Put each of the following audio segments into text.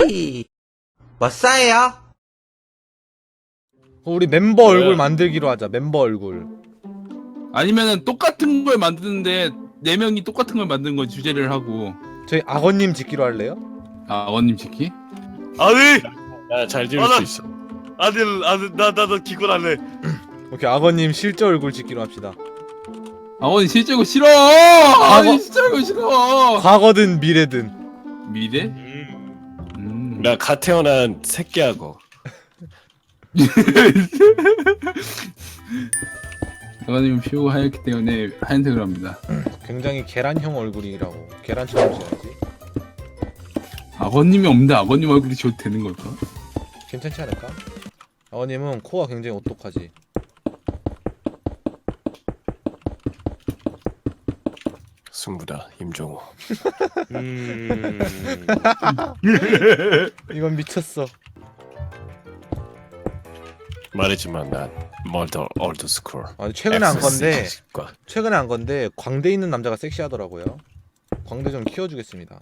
혹시 뭐 싸요? 우리 멤버 얼굴 만들기로 하자. 멤버 얼굴. 아니면은 똑같은 걸 만드는데 네 명이 똑같은 걸 만드는 거 주제를 하고 저희 악어님 짓기로 할래요? 아 원님 지키? 아니 야잘 지을 아, 나- 수 있어. 아들 아들 나나나 기권할래. 오케이 악어님 실제 얼굴 짓기로 합시다. 아 원님 실제고 싫어! 아니 실제고 싫어! 과거든 미래든. 미래? 나 갓 태어난 새끼하고 아버님은 피부가 하얗기 때문에 하얀색을 합니다. 굉장히 계란형 얼굴이라고. 계란처럼 지어야지. 아버님이 없는데 아버님 얼굴이 지어도 되는 걸까? 괜찮지 않을까? 악어님은 코가 굉장히 오똑하지. 승부다 임종호. 음. 이건 미쳤어. 말했지만 난 멀더 올드 스쿨. 아 최근에 한 건데 과 최근에 한 건데 광대 있는 남자가 섹시하더라고요. 광대 좀 키워주겠습니다.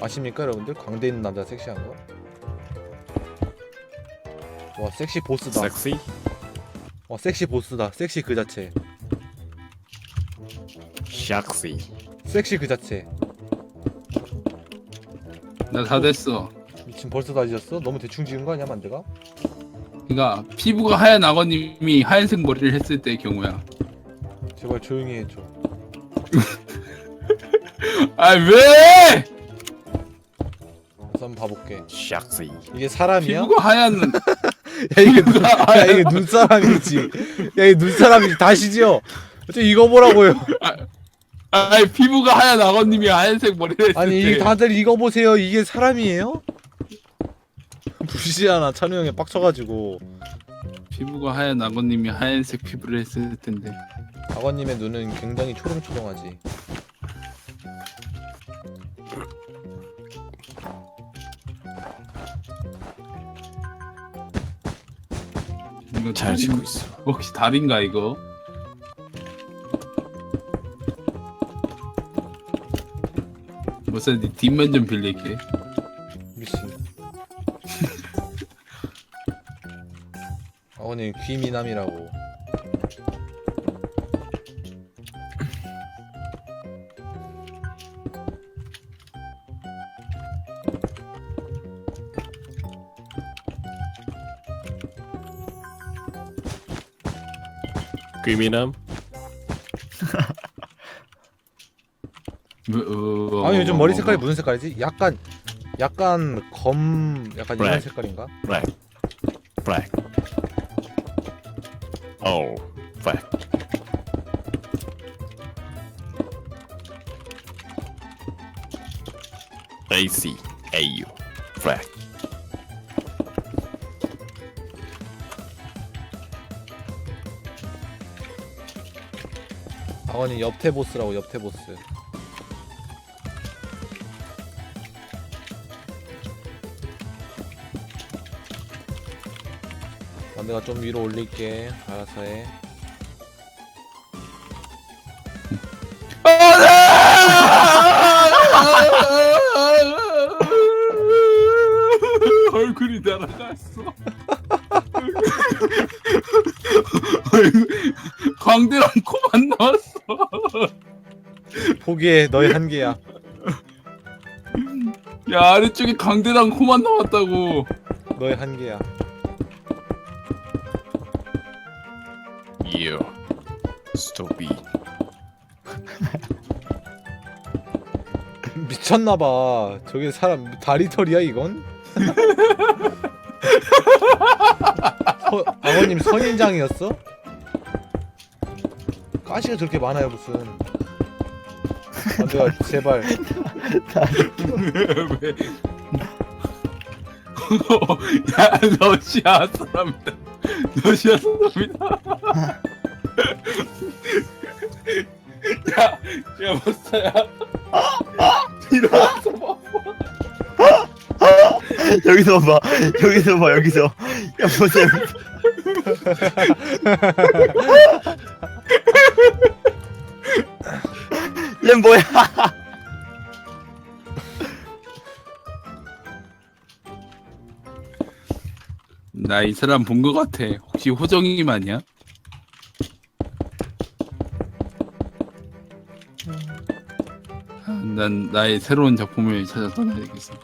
아십니까 여러분들? 광대 있는 남자 섹시한 거? 와 섹시 보스다. 섹시 와 섹시 보스다. 섹시 그 자체. 샥시. 섹시 그 자체. 나 다 됐어. 미친 벌써 다 지었어? 너무 대충 지은 거 아니야 만드가? 그러니까 피부가 하얀 아버님이 하얀색 머리를 했을 때의 경우야. 제발 조용히 해줘. 아 왜? 그래서 한번 봐볼게. 샥시. 이게 사람이야? 피부가 하얀 야 이게 눈, 야 이게 눈사람이지. 야 이게 눈사람이지. 다시죠. 저 이거 보라고요. 아니 피부가 하얀 아버님이 하얀색 머리를 했을 아니 때이 다들 이거 보세요. 이게 사람이에요? 무시하나 찬우 형이 빡쳐가지고 피부가 하얀 아버님이 하얀색 피부를 했을 텐데 아버님의 눈은 굉장히 초롱초롱하지. 이거 잘 짓고 있어. 혹시 달인가 이거? 무슨 네 뒷면 좀 빌릴게 미친. 아버님 귀미남이라고. 귀미남. 어, 아니 요즘 머리 색깔이 무슨 색깔이지? 약간 약간 검 약간 이런 블랙. 색깔인가? 블랙. 블랙. 오. 블랙. AC. AU. 블 아버님 옆태 보스라고 옆태 보스. 아, 내가 좀 위로 올릴게. 알아서 해. 얼굴이 날아갔어. 광대랑. 포기해. 너의 한계야. 야 아래쪽에 광대랑 코만 나왔다고. 너의 한계야. You. 스토비. 미쳤나봐. 저게 사람 다리털이야 이건? 서, 아버님 선인장이었어? 가시가 저렇게 많아요 무슨? 아, 내가 제발 왜? 야 러시아 사람이다. 러시아 사람이다. 야, 야 못사야. 일어나서 봐. 여기서 봐 여기서 봐 여기서 야 보세요 뭐야? 나 이 사람 본 것 같아. 혹시 호정이 맞냐? 아, 난 나의 새로운 작품을 찾아 떠나야겠어.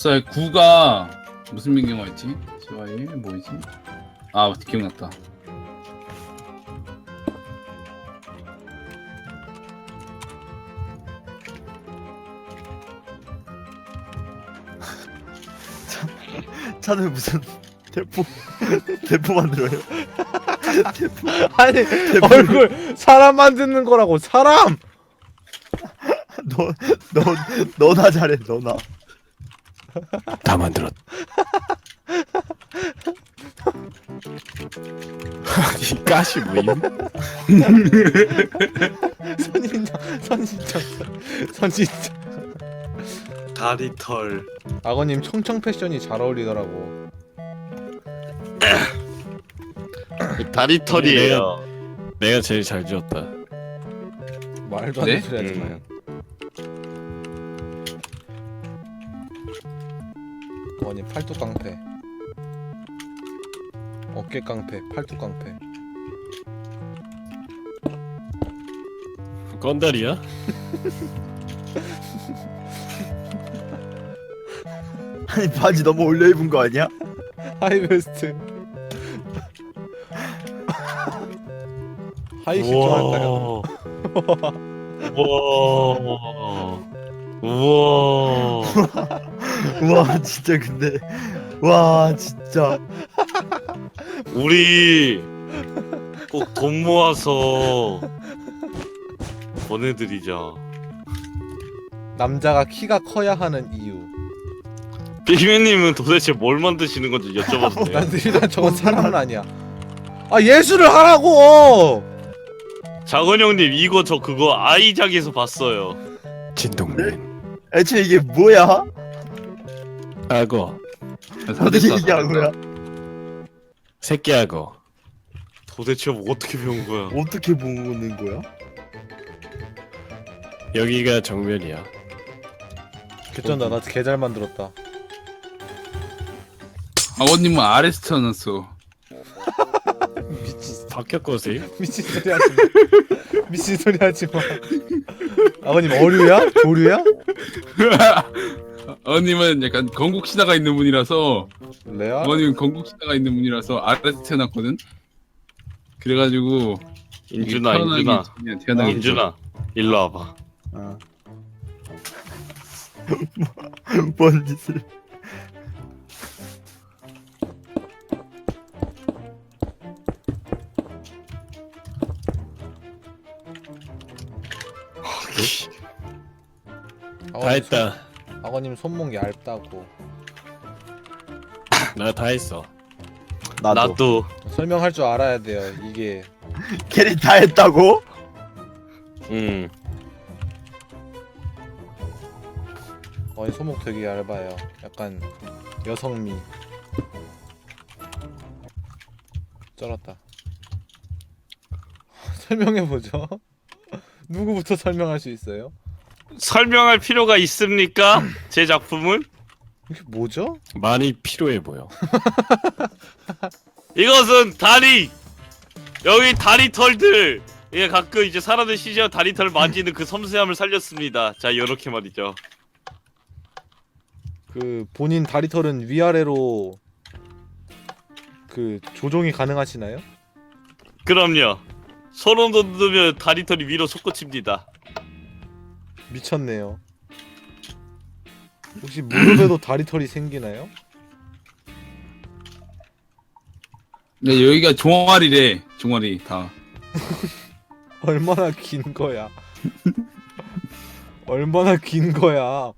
못살 9가 무슨 민경어였지? CY 뭐였지? 아 기억났다. 차는 무슨 대포 대포 만들어요? 아니 얼굴 사람 만드는 거라고 사람 너너 너 나 잘해 너나. 다 만들었. 아니 가시 뭐임? 선인장 선인장 선인장 다리 털. 아버님 청청 패션이 잘 어울리더라고 다리 털이에요. 내가 제일 잘 지었다. 말도 안 네? 되는 소리 하지 마요 아버님 팔뚝 깡패 어깨 깡패 팔뚝 깡패 건달이야? 아니 바지 너무 올려 입은 거 아니야? 하이베스트 하이식 좋아할까요? 우와. 우와. 우와 진짜 근데 와 진짜 우리 꼭 돈 모아서 보내드리자. 남자가 키가 커야 하는 이유 빅맨님은 도대체 뭘 만드시는 건지 여쭤봐도 돼요? 난 일단 저건 사람은 아니야 아 예술을 하라고 장원 형님 이거 저 그거 아이작에서 봤어요. 진동맨. 애초에 이게 뭐야? 악어. 어떻게 이게 악어야? 새끼 악어. 도대체 뭐 어떻게 배운 거야? 어떻게 보는 거야? 여기가 정면이야. 개쩐다 나 개 잘 만들었다 아버님은 아래서 태어났어. 미친 바뀌었 거세요? 미친 소리 하지 마 미친 소리 하지 마 아버님 어류야? 조류야? 아버님은 약간 건국 신화가 있는 분이라서 레아? 아버님은 건국 신화가 있는 분이라서 아래서 태어났거든. 그래가지고 인준아, 인준아, 전에 태어나기 인준아, 일로 와봐. 아. 뭔 짓을? 다 했다. 손, 아버님 손목 얇다고 나다 했어. 나도. 나도 설명할 줄 알아야 돼요 이게 캐리 다 했다고? 음 어이 손목 되게 얇아요 약간 여성미 쩔었다 설명해보죠 누구부터 설명할 수 있어요? 설명할 필요가 있습니까? 제 작품을? 이게 뭐죠? 많이 필요해 보여. 이것은 다리 여기 다리 털들 이게 가끔 이제 사람들 시절 다리 털 만지는 그 섬세함을 살렸습니다. 자 이렇게 말이죠. 그 본인 다리털은 위아래로 그 조종이 가능하시나요? 그럼요. 소름 돋으면 다리 털이 위로 솟구칩니다. 미쳤네요 혹시 무릎에도 다리털이 생기나요? 네, 여기가 종아리래. 종아리 다. 얼마나 긴 거야 얼마나 긴 거야 어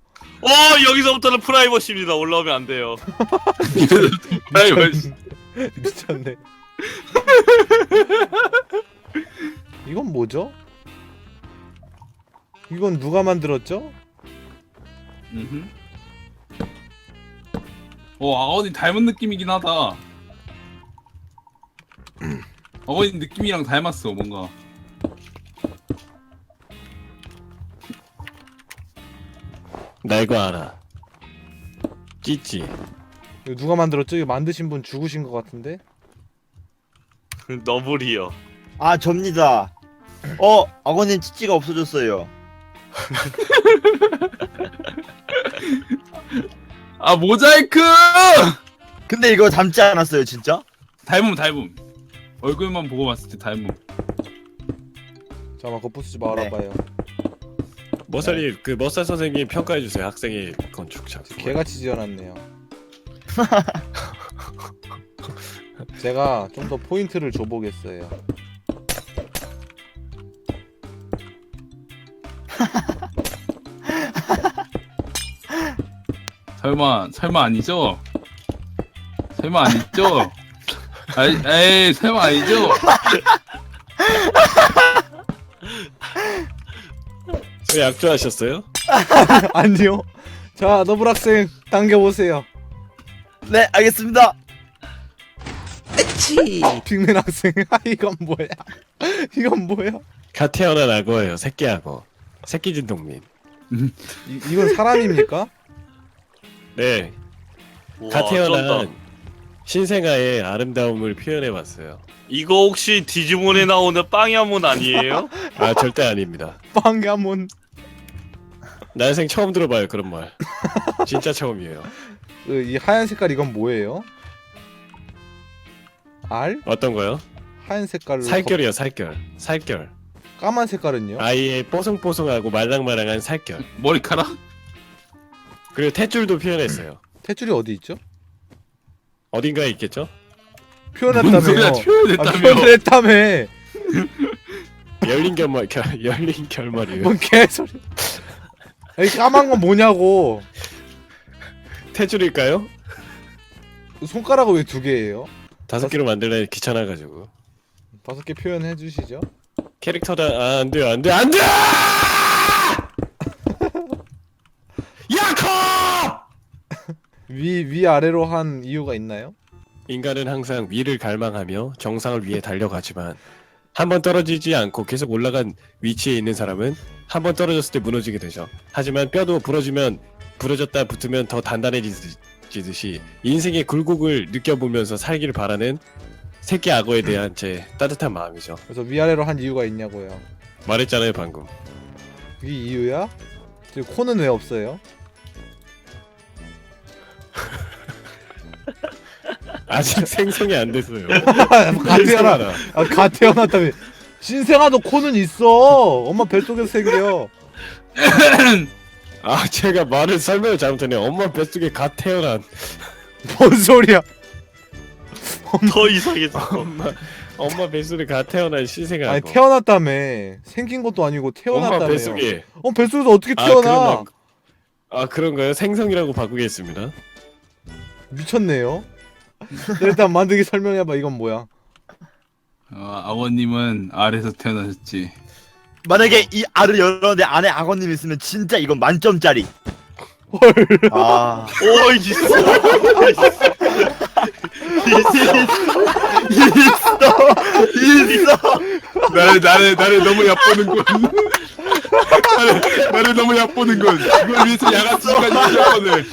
여기서부터는 프라이버시입니다. 올라오면 안 돼요. 뭐, 미쳤네. 이건 뭐죠? 이건 누가 만들었죠? 음흠. 오 아버님 닮은 느낌이긴 하다. 아버님 느낌이랑 닮았어 뭔가. 나 이거 알아. 찌찌. 이거 누가 만들었죠? 이거 만드신 분 죽으신 것 같은데? 너블이요. 아 접니다 어 아버님 치치가 없어졌어요 아 모자이크! 근데 이거 닮지 않았어요 진짜? 닮음 닮음. 얼굴만 보고 봤을 때 닮음. 잠깐만 그거 부수지 말아봐요 머살이 그 머살 선생님 평가해 주세요. 학생의 건축 작품. 개같이 지어놨네요 제가 좀 더 포인트를 줘보겠어요 설마 설마 아니죠? 설마 아니죠? 아이, 에이 설마 아니죠? 왜 약조하셨어요? 아니요 자 너블 학생 당겨보세요 네 알겠습니다 에치. 빅맨 학생 아 이건 뭐야 이건 뭐야 갓 태어난 악어예요. 새끼 악어. 새끼 진동민. 이, 이건 사람입니까? 네. 와, 갓 태어난 쩐다. 신생아의 아름다움을 표현해 봤어요. 이거 혹시 디지몬에 나오는 빵야몬 아니에요? 아 절대 아닙니다. 빵야몬 난생 처음 들어봐요 그런 말. 진짜 처음이에요. 그, 이 하얀 색깔 이건 뭐예요? 알? 어떤 거요? 하얀 색깔로 살결이요 살결. 살결. 겉- 까만 색깔은요? 아이의 뽀송뽀송하고 말랑말랑한 살결. 머리카락? 그리고 탯줄도 표현했어요. 탯줄이 어디 있죠? 어딘가에 있겠죠? 뭔 소리야 표현했다며요 아, 표현했다며? 표현했다며 열린 결말 결, 열린 결말이에요. 뭔 개소리 이 까만 건 뭐냐고 탯줄일까요? 손가락은 왜 두 개예요? 다섯 개로 만들려니 귀찮아가지고. 다섯 개 표현해 주시죠 캐릭터다 아, 안 돼요 안 돼 안 돼! 야커! 위, 위 아래로 한 이유가 있나요? 인간은 항상 위를 갈망하며 정상을 위해 달려가지만 한 번 떨어지지 않고 계속 올라간 위치에 있는 사람은 한 번 떨어졌을 때 무너지게 되죠. 하지만 뼈도 부러지면 부러졌다 붙으면 더 단단해지듯이 인생의 굴곡을 느껴보면서 살기를 바라는 새끼 악어에 대한 제 따뜻한 마음이죠. 그래서 위 아래로 한 이유가 있냐고요 말했잖아요 방금. 그게 이유야? 지금 코는 왜 없어요? 아직 생성이 안 됐어요. 가 태어나 아, 가 태어났다며 신생아도 코는 있어 엄마 뱃속에서 생겨 아 제가 말을 설명을 잘못했네요. 엄마 뱃속에 갓 태어난 뭔 소리야 더 이상해져. 엄마 엄마 뱃속에 갓 태어난 신생아. 아니 태어났다며 생긴 것도 아니고 엄마 태어났다며 뱃속에 어 뱃속에서 어떻게 아, 태어나 그러면- 아 그런가요? 생성이라고 바꾸겠습니다. 미쳤네요 네, 일단 만들기 설명해봐 이건 뭐야 어, 아버님은 알에서 태어나셨지. 만약에 이 알을 열었는데 안에 악어님 있으면 진짜 이건 만점짜리 아오 있어. 있어 있어 나를 나를 나를 너무 얕보는군. 나를 나를 너무 얕보는군. 그걸 위해서 야간치까지 피웠거든.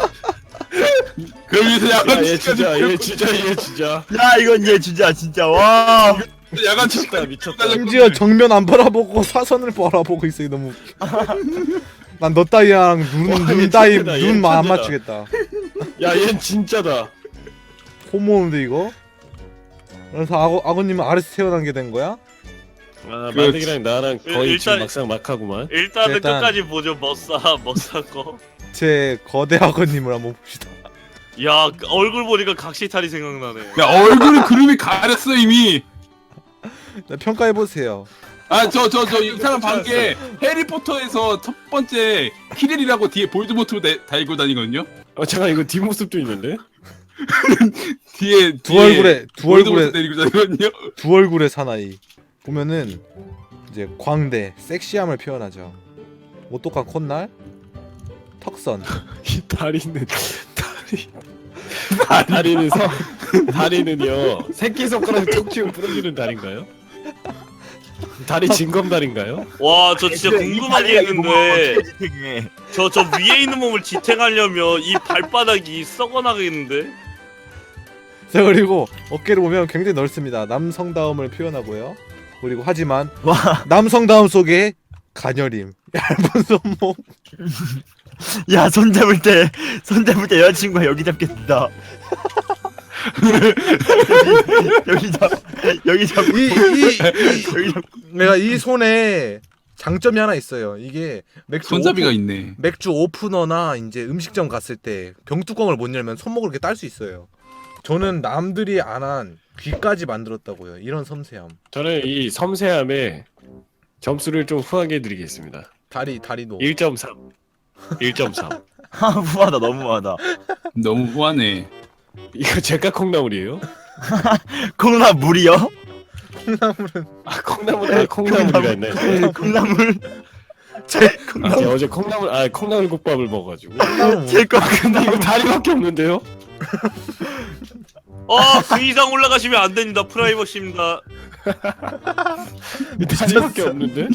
그걸 위해서 야얘 야간치까지 진짜 얘 진짜 얘 진짜 야 이건 얘 진짜 진짜 와 미쳤다 야간치까지 미쳤다. 심지어 정면 안 바라보고 사선을 바라보고 있어 이거 너무 난 너 따위랑 눈, 와, 눈 얘 따위 천재다, 얘 눈안 천재다. 맞추겠다 야얘 진짜다. 호모인데 이거? 그래서 악어, 악어님은 아래서 태어난 게 된 거야? 아 그렇지. 마득이랑 나랑 거의 일단- 지금 막상 막하구만. 일단은 일단- 끝까지 보죠. 머싸 머싸 거. 제 거대 악어님을 한번 봅시다 야 얼굴 보니까 각시탈이 생각나네. 야 얼굴은 그림이 가렸어 이미. 네, 평가해 보세요 아 저 저 저 이 사람 반게 해리포터에서 첫 번째 키렐이라고 뒤에 볼드모트 다- 달고 다니거든요. 어 잠깐 이거 뒷모습도 있는데? 뒤에 두 뒤에 얼굴에 두 볼드모트 얼굴에 데리고 다니거든요. 두 얼굴의 사나이 보면은 이제 광대 섹시함을 표현하죠 오똑한 콧날 턱선. 이 다리는 다리 다리는 서 다리는요 새끼 손가락 툭 치면 부러지는 다리인가요? 다리 진검다리인가요? 와 저 진짜 궁금한 게 있는데? 저 저 위에 있는 몸을 지탱하려면 이 발바닥이 썩어나가겠는데? 자 그리고 어깨를 보면 굉장히 넓습니다. 남성다움을 표현하고요. 그리고 하지만 와, 남성다움 속에 가녀림, 얇은 손목. 야, 손 잡을 때, 손 잡을 때 여자친구가 여기 잡겠다. 여기 잡, 여기 잡, 이, 이, 여기 잡. 내가 이 손에 장점이 하나 있어요. 이게 맥주 손잡이가 오프, 있네. 맥주 오프너나 이제 음식점 갔을 때 병뚜껑을 못 열면 손목을 이렇게 딸 수 있어요. 저는 남들이 안 한 귀까지 만들었다고요. 이런 섬세함. 저는 이 섬세함에 점수를 좀 후하게 드리겠습니다. 다리 다리도. 1.3 1.3 아, 후하다, 너무 후하다. 너무 후하네. 이거 제가 콩나물이에요? 콩나물 물이요? 콩나물은 아 콩나물 아 콩나물이라 했네 콩나물. 아, 제가 어제 콩나물 아 콩나물 국밥을 먹어가지고 콩나물. 제거 근데 이거 다리밖에 없는데요? 어 그 이상 올라가시면 안 됩니다. 프라이버시입니다. 다리밖에 없는데?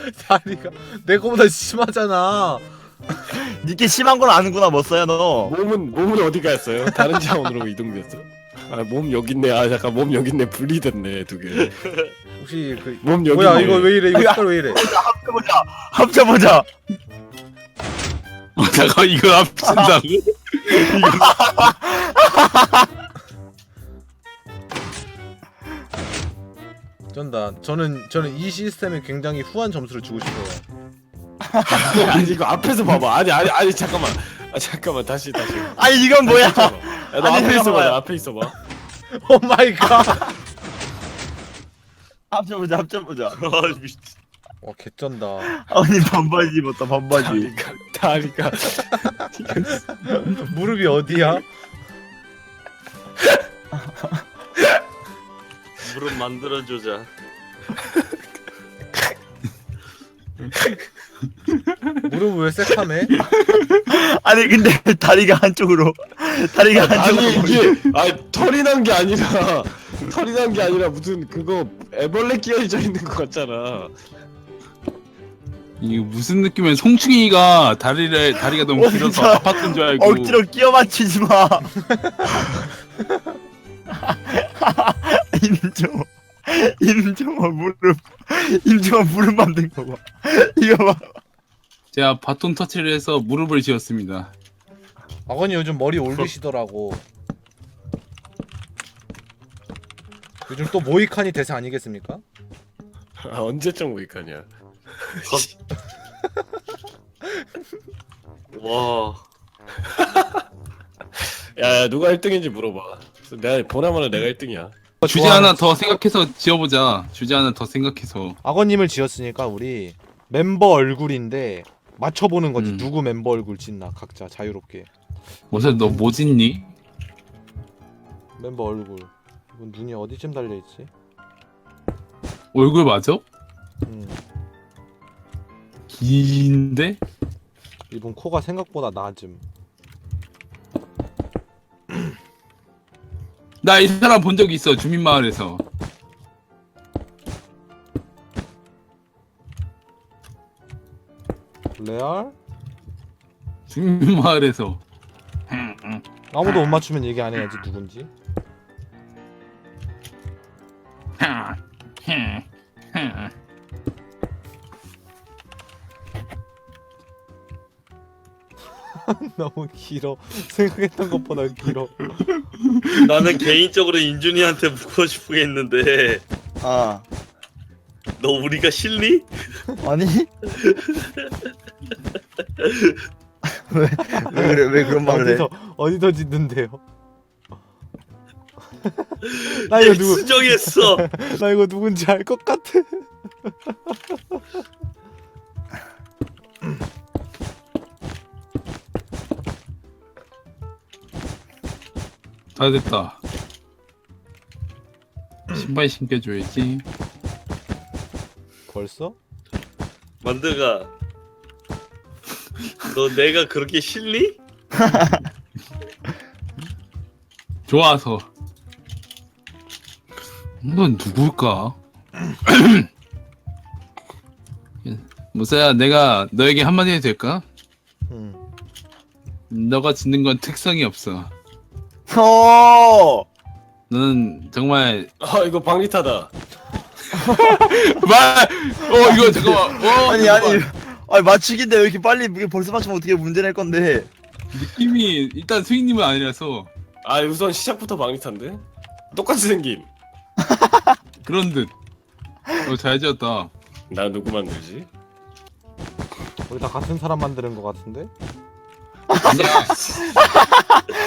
다리가 내 거보다 심하잖아. 니께 심한 건 아는구나, 뭐 써야 너. 몸은 몸은 어디 갔어요? 다른 차원으로 이동됐어? 아몸 여기 있네. 아 잠깐 몸 여기 있네. 분리됐네 두 개. 혹시 그 몸 여기 뭐야 있네. 이거 왜 이래? 이거 색깔 왜 이래? 합쳐보자, 합쳐보자. 어, 잠깐 이거 합친다 쩐다. 저는 저는 이 시스템에 굉장히 후한 점수를 주고 싶어요. 아니 이거 앞에서 봐봐. 아니 아니 아니 잠깐만. 아 잠깐만 다시 다시. 아니, 이건 뭐야? 야, 너 아니, 앞에 있어봐. 잠깐만요. 나 앞에 있어봐. 오 마이 갓. 합쳐보자, 합쳐보자. 아 미친. 와 개쩐다. 아니, 반바지 입었다, 반바지. 다리가 다리가 무릎이 어디야? 무릎 만들어주자. 무릎 왜 새카매? 아니, 근데 다리가 한쪽으로, 다리가 아니 한쪽으로. 이게 아 털이 난 게 아니라 털이 난 게 아니라 무슨 그거 애벌레 끼어져 있는 것 같잖아. 이게 무슨 느낌이야? 송충이가 다리를 다리가 너무 어, 길어서 진짜. 아팠던 줄 알고. 억지로 끼워 맞추지 마. 임종호, 임종호 무릎, 임종호 무릎 만든 거 봐. 이거 봐. 제가 바톤 터치를 해서 무릎을 지었습니다. 아버님 요즘 머리 올리시더라고. 요즘 또 모이칸이 대세 아니겠습니까? 아 언제쯤 모이카냐. 와. 야, 야 누가 1등인지 물어봐. 내가 보나마나 내가 1등이야. 주제 하나 더 생각해서 지어보자. 주제 하나 더 생각해서. 악어님을 지었으니까 우리 멤버 얼굴인데 맞춰보는 거지 음. 누구 멤버 얼굴 짓나 각자 자유롭게 뭐서 너뭐 짓니? 멤버 얼굴 이건 눈이 어디쯤 달려있지? 얼굴 맞아? 음, 긴데? 이분 코가 생각보다 낮음 나 이 사람 본 적 있어 주민 마을에서. 레알? 주민 마을에서. 아무도 못 맞추면 얘기 안 해야지 누군지 너무 길어 생각했던 것보다 길어 나는 개인적으로 인준이한테 묻고 싶겠는데 아, 너 우리가 싫니? 아니? 왜, 왜 그래, 왜 그런 말을 해? 어디서 어디서 짓는데요? 나 이거 누구 수정했어. 나 이거 누군지 알 것 같아 다 됐다. 신발 신겨줘야지. 벌써? 만드가 너 내가 그렇게 싫니? 좋아서. 넌 누굴까? 무사야, 내가 너에게 한마디 해도 될까? 음. 너가 짓는 건 특성이 없어. 어. 너는 정말 아 이거 박리타다. 말. 어 이거 잠깐만. 어, 아니 잠깐만. 아니. 아니 맞추긴데 왜 이렇게 빨리 이게 벌써 맞추면 어떻게 문제 낼 건데? 느낌이 일단 스윙님은 아니라서 아 우선 시작부터 박리타인데. 똑같이 생김. 그런 듯. 어잘 지었다. 나 누구 만들지? 우리 다 같은 사람 만드는 것 같은데? 아니야.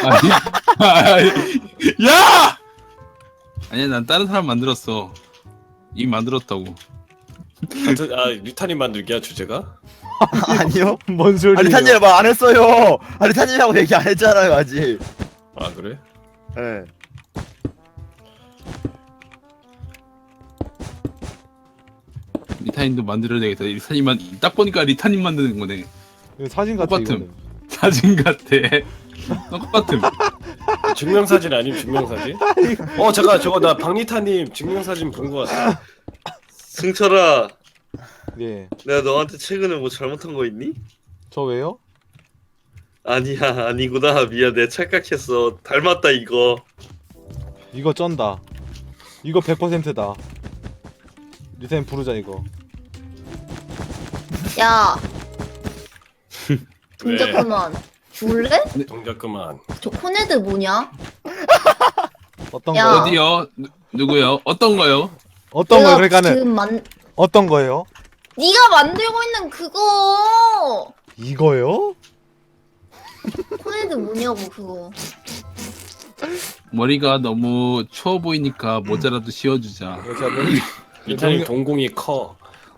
아 니, 야! 아니야 난 다른 사람 만들었어. 이미 만들었다고. 같은 아 리타님 만들기야 주제가? 아니요. 뭔 소리야? 아니 탄님 말안 했어요. 아니 탄님하고 얘기 안 했잖아요 아직. 아 그래? 예. 리타님도 만들어야 되겠다. 리타님만 딱 보니까 리타님 만드는 거네. 이거 사진 같아 똑같음. 이거는. 사진 같아. 똑같음. 증명사진 아님 증명사진? 어 잠깐 저거 나 박리타님 증명사진 본 거 같아. 승철아, 예. 내가 너한테 최근에 뭐 잘못한 거 있니? 저 왜요? 아니야, 아니구나. 미안, 내가 착각했어. 닮았다 이거. 이거 쩐다. 이거 100%다. 리타임 부르자 이거. 야, 동작 왜? 그 만. 죽을래? 동작 그만. 저 코네드 뭐냐? 어떤 야. 거요? 어디요? 누, 누구요? 어떤 거요? 어떤 거요? 내가 그러니까는 지금 만 어떤 거예요? 네가 만들고 있는 그거 이거요? 코네드 뭐냐고 그거. 머리가 너무 추워 보이니까 모자라도 씌워주자. 리타님 명- 동공이 커.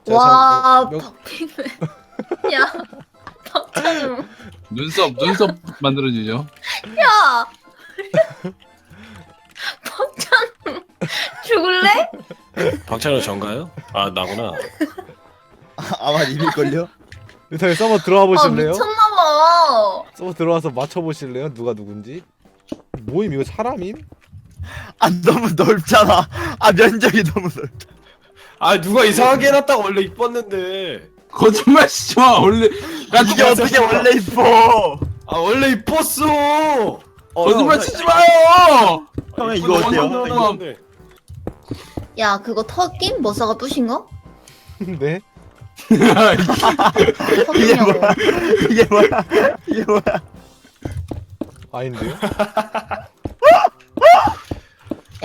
와, 명- 박빙을. 야, 박찬우. 눈썹 눈썹 만들어주죠. 야, 박찬우. 죽을래? 박찬호 전가요? 아 나구나. 아마 님일걸요? 리타임 서버 들어와 아 보실래요? 미쳤나봐. 서버 들어와서 맞춰 보실래요? 누가 누군지? 모임 이거 사람임? 아 너무 넓잖아. 아 면적이 너무 넓. 아 누가 이상하게 해놨다가 원래 이뻤는데. 거짓말 치지 마. 원래 야 이게 어떻게 원래 이뻐? 아 원래 이뻤어. 어, 거짓말 형, 치지 마요. 형 이거 어때요? 형, 너무 이거? 야, 그거 턱김 머사가 부신 거? 네? 이게 턱김이냐고. 뭐야? 이게 뭐야? 이게 뭐야? 아닌데요?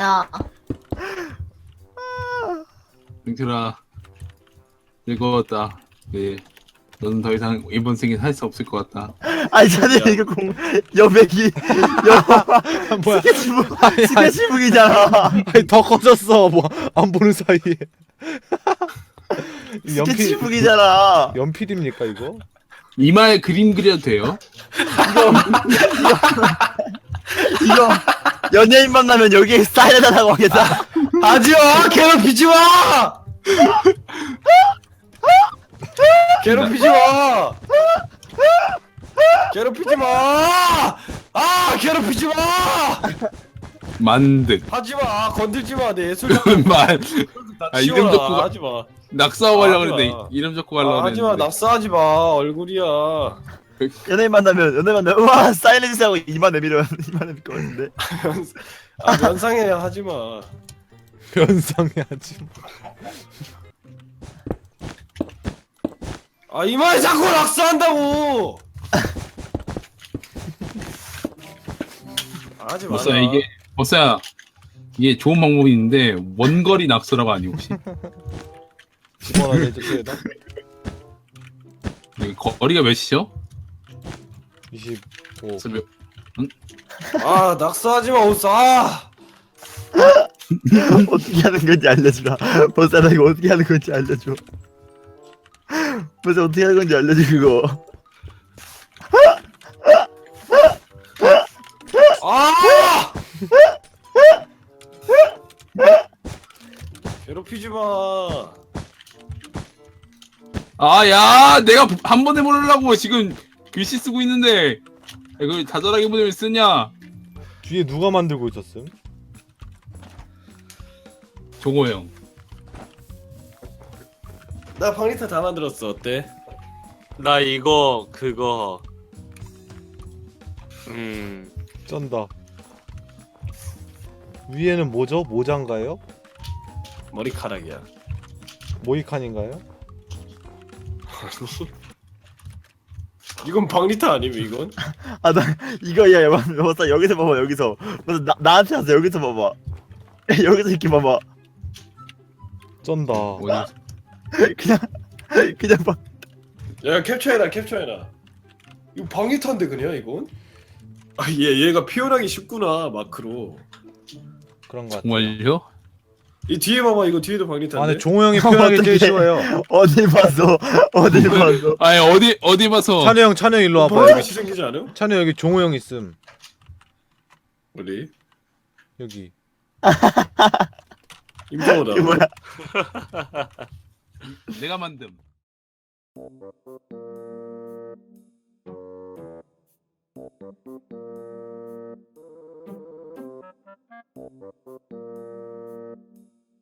야, 승철아 즐거웠다. 네. 너는 더 이상 이번 생에 살 수 없을 것 같다. 아니 자네 이거 공 여백이 여 뭐야? 스케치북 아니, 아니, 스케치북이잖아. 아니 더 커졌어. 뭐 안 보는 사이에. 연필 스케치북이잖아. 연필입니까 이거? 이마에 그림 그려도 돼요? 이거 연예인 만나면 여기에 사인해달라고 하겠다. 하지마 괴롭히지 마. 괴롭히지 마. 괴롭히지 마. 아 괴롭히지 마. 만듯. 하지 마. 건들지 마. 내 예술 만. 다 아, 이름 치워라. 적고 가- 하지 마. 낙서하고 하려고 하지 마. 그랬는데 이름 적고 하려고 아, 하지 마. 납사하지 마. 얼굴이야. 연예인 만나면 연예인 만나면 우와 사인해주세요 하고 이만 내밀어 이만 내밀 것 같은데. 아, 면상해 하지 마. 변상해야지. 아 이마에 자꾸 낙서한다고. 하지 마. 버스야 이게 버스야 이게 좋은 방법이 있는데 원거리 낙서라고 아니 혹시? 집어넣어 해줄게요. 이게 거리가 몇이죠? 25. 그래서 몇- 아 낙서하지 마. 옷 아. 어떻게 하는 건지 알려주라. 나 이거 어떻게 하는 건지 알려줘. 벌써 어떻게 하는 건지 알려줘 그거. 아! 괴롭히지 마. 아, 야, 내가 한 번에 모르려고 지금 글씨 쓰고 있는데 이걸 자잘하게 보내면 쓰냐? 뒤에 누가 만들고 있었음? 종호 형. 나 방리타 다 만들었어. 어때? 나 이거 그거 음 쩐다. 위에는 뭐죠? 모자인가요? 머리카락이야. 모이칸인가요? 이건 방리타 아니면 이건? 아 나 이거 야 맞다 여기서 봐봐 여기서 맞다 나 나한테 와서 여기서 봐봐 여기서 이렇게 봐봐 쩐다. 어디? 그냥 그냥 봐야 캡처해라 캡처해라. 이거 방리타인데 그냥 이건? 아얘 얘가 표현하기 쉽구나 마크로. 그런 거 같아. 정말요? 이 뒤에 봐봐 이거 뒤에도 방리타인데. 아, 근데 종호 형이 표현하기 제일. 쉬워요. 어디 봤어 어디 봤어 아니 어디 어디 봐서 찬우 형, 찬우 형 일로 와봐. 방금 시생기지 않음? 찬우 여기 종호 형 있음. 어디? 여기. 임성호다. 이게 뭐야 내가 만듦.